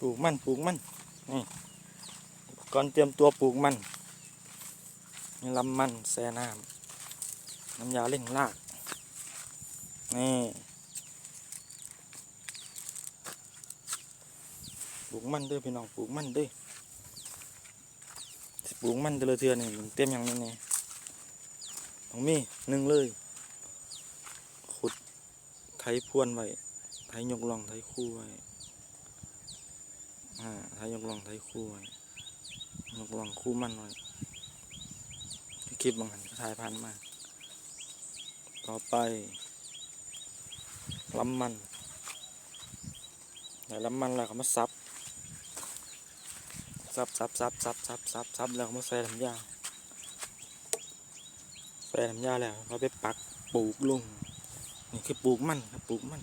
ปลูกมันปลูกมันนี่ก่อนเตรียมตัวปลูกมันนี่ลำมันแซ่น้ำน้ำยาเล่งรากนี่ปลูกมันเด้อพี่น้องปลูกมันเด้อสิปลูกมันแต่ลเทือนี่มันเต็มอย่างนี้นี่ต้องมีหนึ่งเลย ขุดไถพรวนไว้ไถยกลองไถคู่ไว้ อ่าถ้ายกลองไทยคู่ไว้ยกลองคู่มั่นไว้คลิปบางหันก็ถ่ายพันมาต่อไปล้ำมันไหนล้ำมันแล้วก็มาซับซับซับซับซับซับซับซับแล้วก็มาใส่น้ำยาใส่น้ำยาแล้วก็ไปปักปลูกลงนี่คือปลูกมันครับปลูกมัน